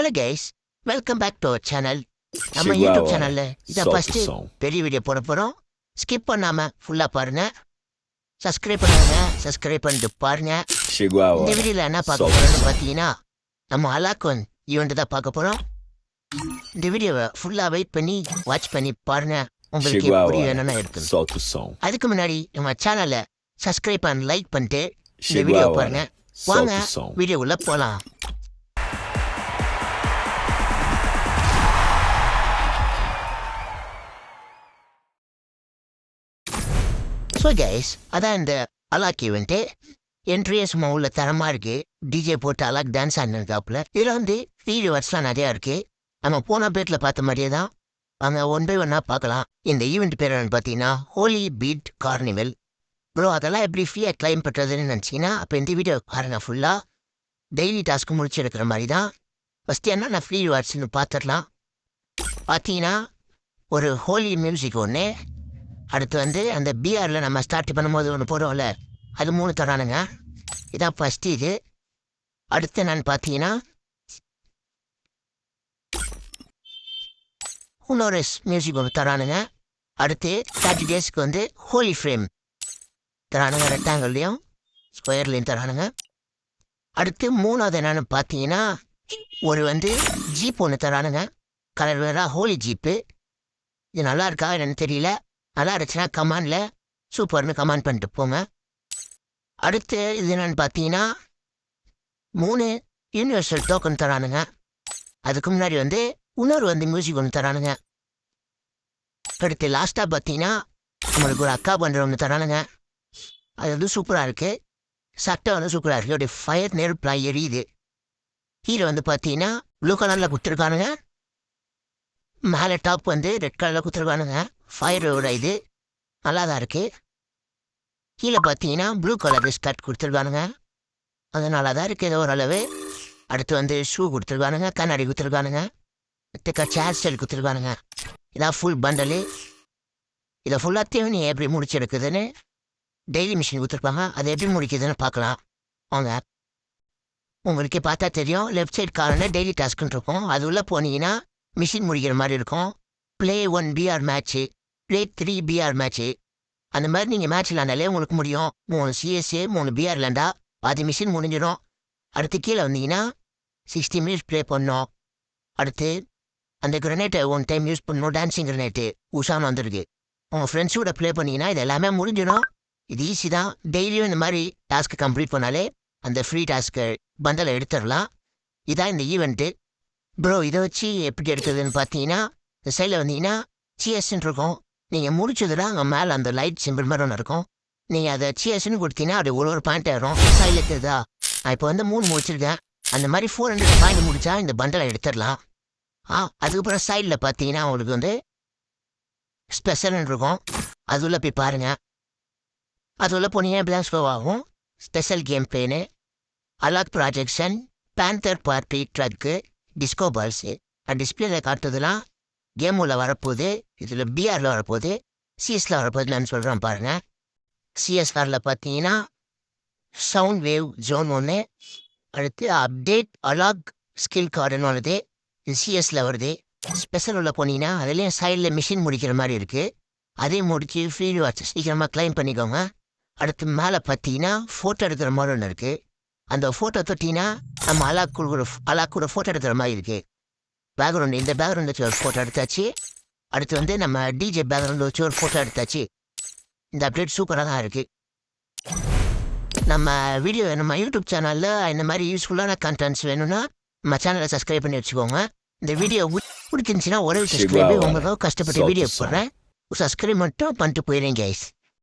Hello guys welcome back to our channel நம்ம. YouTube சேனல்ல இதை ஃபர்ஸ்ட். பெரிய வீடியோ போட போறோம் ஸ்கிப் பண்ணாம ஃபுல்லா பாருங்க சப்ஸ்கிரைப் பண்ணுங்க சப்ஸ்கிரைப் பண்ணிட்டு பாருங்க இந்த. வீடியோல என்ன பார்க்க போறோம்னு. பார்த்தீங்கன்னா நம்ம அலாக்கோன் ஈவெண்ட் தான் பார்க்க போறோம் இந்த வீடியோவை ஃபுல்லா வெயிட் பண்ணி வாட்ச் பண்ணி பாருங்க உங்களுக்கு எப்படி. வேணும்னா இருக்கு. அதுக்கு முன்னாடி நம்ம சேனலை சப்ஸ்கிரைப் பண்ணி லைக் பண்ணிட்டு இந்த வீடியோ பாருங்க. வாங்க. வீடியோ உள்ள போலாம் ஸோ கைஸ் அதான் இந்த அலாக் ஈவெண்ட்டு என்ட்ரியே சும்மா உள்ள தரமா இருக்கு. டிஜே போட்டு அலாக் டான்ஸ் ஆடினிருக்காப்புல. இதில் வந்து வீடியோ வர்ஸ்லாம் நிறையா இருக்கு. நம்ம போன பேட்டில் பார்த்த மாதிரியே தான். அங்கே ஒன் பை ஒன்னாக பார்க்கலாம். இந்த ஈவெண்ட் பேர் என்னன்னு பார்த்தீங்கன்னா ஹோலி பீட் கார்னிவல் ப்ரோ அதெல்லாம் எப்படி ஃப்ரீயாக கிளைம் பண்ணுறதுன்னு நினச்சிங்கன்னா அப்போ இந்த வீடியோ பாருங்க ஃபுல்லாக டெய்லி டாஸ்க்கு முடிச்செடுக்கிற மாதிரி தான். ஃபஸ்ட்டு என்ன நான் ஃப்ரீ வாட்ஸ்னு பார்த்துடலாம். பார்த்தீங்கன்னா ஒரு ஹோலி மியூசிக் ஒன்று அடுத்து வந்து அந்த பிஆரில் நம்ம ஸ்டார்ட் பண்ணும்போது ஒன்று போடுவோம்ல அது மூணு தரானுங்க. இதான் ஃபஸ்ட்டு இது. அடுத்து என்னன்னு பார்த்தீங்கன்னா இன்னொரு மியூசிக் ஒன்று தரானுங்க. அடுத்து தேர்ட்டி டேஸ்க்கு வந்து ஹோலி ஃப்ரேம் தரானுங்க ரெக்டாங்கிள்லையும் ஸ்கொயர்லையும் தரானுங்க. அடுத்து மூணாவது என்னன்னு பார்த்தீங்கன்னா ஒரு வந்து ஜீப் ஒன்று தரானுங்க. கலர் வேறா ஹோலி ஜீப்பு இது நல்லா இருக்கா என்னன்னு தெரியல. நல்லா கமாண்டில் சூப்பர்னு கமெண்ட் பண்ணிட்டு போங்க. அடுத்து இது என்னன்னு பார்த்தீங்கன்னா மூணு யூனிவர்சல் டோக்கன் தரானுங்க. அதுக்கு முன்னாடி வந்து இன்னொரு வந்து மியூசிக் ஒன்று தரானுங்க. அடுத்து லாஸ்ட்டாக பார்த்தீங்கன்னா நம்மளுக்கு ஒரு அக்கா பண்ணுற ஒன்று தரானுங்க. அது வந்து சூப்பராக இருக்குது சட்டை வந்து சூப்பராக இருக்குது அப்படியே ஃபயர் நெருப்பில் எரியுது. கீழே வந்து பார்த்தீங்கன்னா ப்ளூ கலரில் கொடுத்துருக்கானுங்க. மேலே டாப் வந்து ரெட் கலரில் கொடுத்துருக்கானுங்க. ஃபயரோட இது. நல்லா தான் இருக்குது கீழே பார்த்தீங்கன்னா ப்ளூ கலர் ஸ்கர்ட் கொடுத்துருக்கானுங்க. அது நல்லா தான் இருக்குது ஏதோ ஓரளவு. அடுத்து வந்து ஷூ கொடுத்துருக்கானுங்க. கண்ணாடி கொடுத்துருக்கானுங்க. அடுத்து சேர் ஸ்டைல் கொடுத்துருக்கானுங்க. இதான் ஃபுல் பண்டலு இதை ஃபுல்லாத்தையும் நீ எப்படி முடிச்செடுக்குதுன்னு டெய்லி மிஷின் கொடுத்துருப்பாங்க. அதை எப்படி முடிக்குதுன்னு பார்க்கலாம். அவங்க உங்களுக்கு பார்த்தா தெரியும். லெஃப்ட் சைட் கார்னர் டெய்லி டாஸ்க்குன்னு இருக்கும். அது உள்ளே போனீங்கன்னா மிஷின் முடிக்கிற மாதிரி இருக்கும். Play one BR match played three BR match அந்த மாதிரி நீங்கள் மேட்ச் விளாண்டாலே உங்களுக்கு முடியும். மூணு சிஎஸ்ஏ மூணு பிஆர் விளாண்டா பாதி மிஷின் முடிஞ்சிடும். அடுத்து கீழே வந்தீங்கன்னா சிக்ஸ்டி மினிட்ஸ் ப்ளே பண்ணோம். அடுத்து அந்த கிரனேட்டை ஒன் டைம் யூஸ் பண்ணணும் டான்ஸிங் கிரனேட்டு உஷான்னு வந்துருக்கு. உங்கள் ஃப்ரெண்ட்ஸோட ப்ளே பண்ணீங்கன்னா இது எல்லாமே முடிஞ்சிடும். இது ஈஸி தான். டெய்லியும் இந்த மாதிரி டாஸ்க்கு கம்ப்ளீட் பண்ணாலே அந்த ஃப்ரீ டாஸ்க்கை பந்தலை எடுத்துடலாம். இதான் இந்த ஈவெண்ட்டு ப்ரோ இதை வச்சு எப்படி எடுக்கிறதுன்னு பார்த்தீங்கன்னா இந்த சைடில் வந்தீங்கன்னா சிஎஸ்ன்னு இருக்கும். நீங்கள் முடிச்சதுல அங்கே மேலே அந்த லைட் சிம்பிள் மாதிரி ஒன்று இருக்கும். நீங்கள் அதை சிஎஸ்ன்னு கொடுத்தீங்கன்னா அப்படி ஒரு ஒரு பாயிண்ட் ஆயிரும் சைடில் இருக்குதா? நான் இப்போ வந்து மூணு முடிச்சிருக்கேன். அந்த மாதிரி ஃபோர் ஹண்ட்ரட் பாயிண்ட் முடிச்சா இந்த பண்டலை எடுத்துடலாம். ஆ அதுக்கப்புறம் சைடில் பார்த்தீங்கன்னா உங்களுக்கு வந்து ஸ்பெஷல்னு இருக்கும். அது உள்ள போய் பாருங்கள் அது உள்ள போனீங்கன்னா இப்படி தான் ஸ்லோ ஆகும். ஸ்பெஷல் கேம் பிளேனு அலாக் projection panther party truck disco balls டிஸ்பிளேல காட்டுறதுலாம் கேம் வரப்போகுது இதில் பிஆரில் வரப்போகுது சிஎஸ்ல வரப்போகுதுன்னு சொல்கிறேன் பாருங்க. சிஎஸ்ஆரில் பார்த்தீங்கன்னா சவுண்ட் வேவ் ஜோன் ஒன்று அடுத்து அப்டேட் அலாக் ஸ்கில் கார்டுன்னு வருது இது சிஎஸ்ல வருது. ஸ்பெஷல் உள்ள போனீங்கன்னா அதுலேயும் சைடில் மிஷின் முடிக்கிற மாதிரி இருக்குது அதையும் முடித்து ஃப்ரீ வாட்ச் சீக்கிரமாக கிளைம் பண்ணிக்கோங்க. அடுத்து மேலே பார்த்தீங்கன்னா ஃபோட்டோ எடுக்கிற மாதிரி ஒன்று இருக்குது அந்த ஃபோட்டோ தொட்டிங்கன்னா நம்ம அலாக் கூட அலாக் கூட ஃபோட்டோ எடுக்கிற மாதிரி இருக்குது பேக்ரவுண்ட் இந்த பேக்ரவுண்ட் வச்சு ஒரு ஃபோட்டோ எடுத்தாச்சு. அடுத்து வந்து நம்ம டிஜே பேக்ரவுண்ட் வச்சு ஒரு ஃபோட்டோ எடுத்தாச்சு. இந்த அப்டேட் சூப்பராக தான் இருக்குது நம்ம வீடியோ நம்ம யூடியூப் சேனலில் இந்த மாதிரி யூஸ்ஃபுல்லான கண்டென்ட்ஸ் வேணும்னா நம்ம சேனலை சப்ஸ்கிரைப் பண்ணி வச்சுக்கோங்க. இந்த வீடியோ பிடிச்சிருந்துச்சின்னா ஒரே சப்ஸ்கிரைப் உங்களுக்கு கஷ்டப்பட்டு வீடியோ போடுறேன். சப்ஸ்கிரைப் மட்டும் பண்ணிட்டு போயிடுறேன் கைஸ்